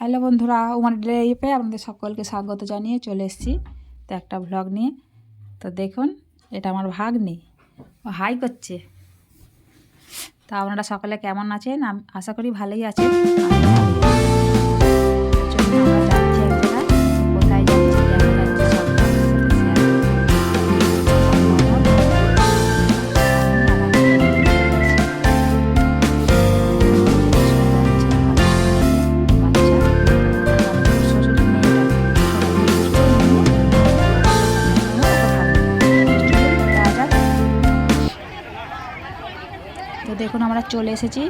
Hello বন্ধুরা, উমার ডেপে আপনাদের সকলকে স্বাগত জানিয়ে চলে এসেছি তো একটা ভ্লগ নিয়ে। তো দেখুন, এটা আমার ভাগ ও হাই করছে। তা আপনারা সকলে কেমন আছেন? আশা করি ভালোই আছেন। দেখুন আমরা চলে এসেছি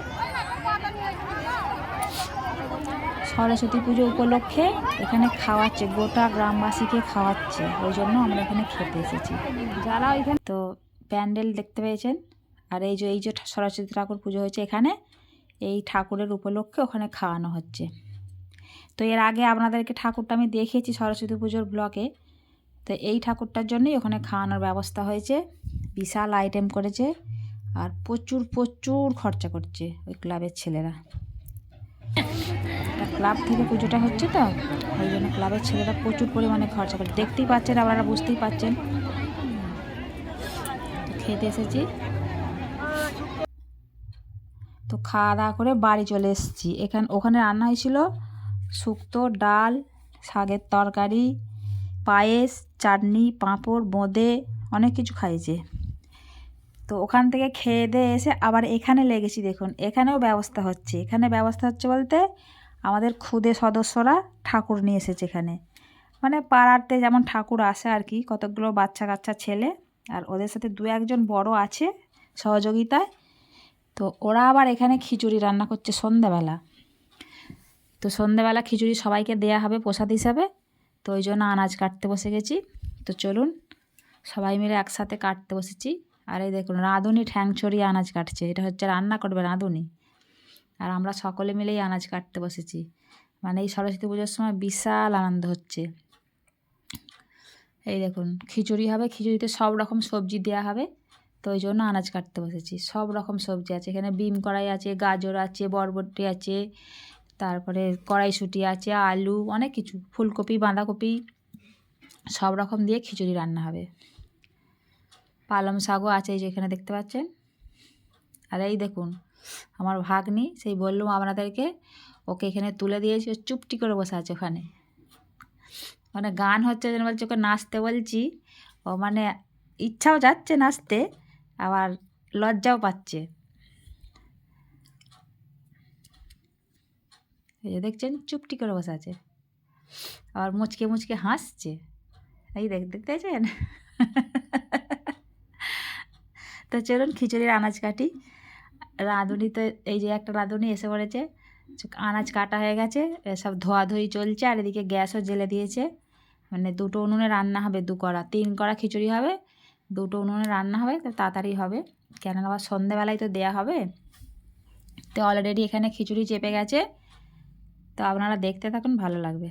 সরস্বতী পুজো উপলক্ষে। এখানে খাওয়াচ্ছে, গোটা গ্রামবাসীকে খাওয়াচ্ছে। ওই জন্য আমরা এখানে খেতে এসেছি। যারা ওইখানে তো প্যান্ডেল দেখতে পেয়েছেন, আর এই যে এই যে সরস্বতী ঠাকুর পুজো হয়েছে এখানে, এই ঠাকুরের উপলক্ষে ওখানে খাওয়ানো হচ্ছে। তো এর আগে আপনাদেরকে ঠাকুরটা আমি দেখিয়েছি সরস্বতী পুজোর ব্লকে তো এই ঠাকুরটার জন্যই ওখানে খাওয়ানোর ব্যবস্থা হয়েছে। বিশাল আইটেম করেছে। আর প্রচুর প্রচুর খরচা করছে ওই ক্লাবের ছেলেরা। ক্লাব থেকে পুজোটা হচ্ছে তো, ওই জন্য ক্লাবের ছেলেরা প্রচুর পরিমাণে খরচা করে। দেখতেই পাচ্ছেন, আপনারা বুঝতেই পাচ্ছেন। খেতে এসেছি। তো খাওয়া দাওয়া করে বাড়ি চলে এসেছি। এখান, ওখানে রান্না হয়েছিল শুক্তো, ডাল, শাকের তরকারি, পায়েস, চাটনি, পাঁপড়, বোঁদে, অনেক কিছু খাইয়েছে। তো ওখান থেকে খেয়ে দিয়ে এসে আবার এখানে লেগেছি দেখুন এখানেও ব্যবস্থা হচ্ছে। এখানে ব্যবস্থা হচ্ছে বলতে আমাদের খুদে সদস্যরা ঠাকুর নিয়ে এসেছে এখানে। মানে পাড়াতে যেমন ঠাকুর আসে আর কি কতগুলো বাচ্চা কাচ্চা ছেলে আর ওদের সাথে দু একজন বড় আছে সহযোগিতায়। তো ওরা আবার এখানে খিচুড়ি রান্না করছে সন্ধ্যাবেলা। তো সন্ধেবেলা খিচুড়ি সবাইকে দেয়া হবে প্রসাদ হিসাবে তো ওই জন্য আনাজ কাটতে বসে গেছি। তো চলুন সবাই মিলে একসাথে কাটতে বসেছি। আর এই দেখুন, রাঁধুনি ঠ্যাং ছড়িয়ে আনাজ কাটছে। এটা হচ্ছে রান্না করবে রাঁধুনি। আর আমরা সকলে মিলেই আনাজ কাটতে বসেছি। মানে এই সরস্বতী পুজোর সময় বিশাল আনন্দ হচ্ছে। এই দেখুন, খিচুড়ি হবে, খিচুড়িতে সব রকম সবজি দেওয়া হবে। তো ওই জন্য আনাজ কাটতে বসেছি। সব রকম সবজি আছে। এখানে বিম কড়াই আছে, গাজর আছে, বরবটি আছে, তারপরে কড়াইশুঁটি আছে, আলু, অনেক কিছু। ফুলকপি, বাঁধাকপি, সব রকম দিয়ে খিচুড়ি রান্না হবে। পালং শাকও আছে এই যে এখানে দেখতে পাচ্ছেন। আর এই দেখুন, আমার ভাগ্নি সেই বললুম আপনাদেরকে ওকে এখানে তুলে দিয়েছি ও চুপটি করে বসে আছে ওখানে। মানে গান হচ্ছে যেন বলছে, ওকে নাচতে বলছি। ও মানে ইচ্ছাও যাচ্ছে নাচতে, আবার লজ্জাও পাচ্ছে। এই যে দেখছেন, চুপটি করে বসে আছে। আবার মুচকে মুচকে হাসছে। এই দেখ, দেখতে পাচ্ছেন? তো চলুন খিচুড়ির আনাজ কাটি। রাঁধুনি তো এই যে একটা রাঁধুনি এসে পড়েছে, আনাজ কাটা হয়ে গেছে, সব ধোয়াধুয়ি চলছে, আর এদিকে গ্যাসও জেলে দিয়েছে। মানে দুটো উনুনে রান্না হবে, দু কড়া, তিন কড়া খিচুড়ি হবে, দুটো উনুনে রান্না হবে, তো তাড়াতাড়ি হবে। কেননা আবার সন্ধেবেলায় তো দেয়া হবে। তো অলরেডি এখানে খিচুড়ি চেপে গেছে। তো আপনারা দেখতে থাকুন, ভালো লাগবে।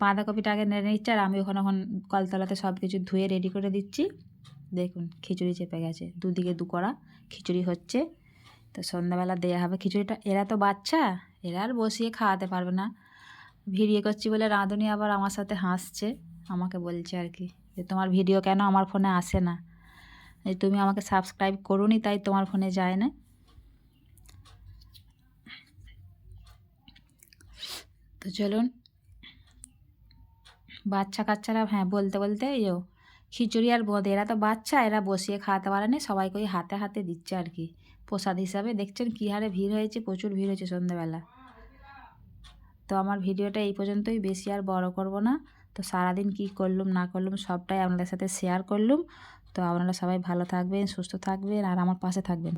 বাঁধাকপিটা আগে নেড়ে নিচ্ছে, আর আমি ওখানে ওখানে কলতলাতে সব কিছু ধুয়ে রেডি করে দিচ্ছি। দেখুন, খিচুড়ি চেপে গেছে। দুদিকে দু কড়া, খিচুড়ি হচ্ছে। তো সন্ধ্যাবেলা দেওয়া হবে খিচুড়িটা। এরা তো বাচ্চা, এরা আর বসিয়ে খাওয়াতে পারবে না। ভিডিও করছি বলে রাঁধুনি আবার আমার সাথে হাসছে, আমাকে বলছে আর কি যে, তোমার ভিডিও কেন আমার ফোনে আসে না? তুমি আমাকে সাবস্ক্রাইব করুনি, তাই তোমার ফোনে যায় না। তো চলুন। বাচ্চা কাচ্চারা হ্যাঁ বলতে বলতে ইয়েও খিচুড়ি আর বোঁদে। এরা তো বাচ্চা, এরা বসিয়ে খাওয়াতে পারে না সবাইকে ওই হাতে হাতে দিচ্ছে আর কি। প্রসাদ হিসাবে দেখছেন কী হারে ভিড় হয়েছে, প্রচুর ভিড় হয়েছে সন্ধ্যেবেলা। তো আমার ভিডিওটা এই পর্যন্তই, বেশি আর বড় করব না। তো সারাদিন কি করলুম, না করলুম, সবটাই আপনাদের সাথে শেয়ার করলুম। তো আপনারা সবাই ভালো থাকবেন, সুস্থ থাকবেন, আর আমার পাশে থাকবেন।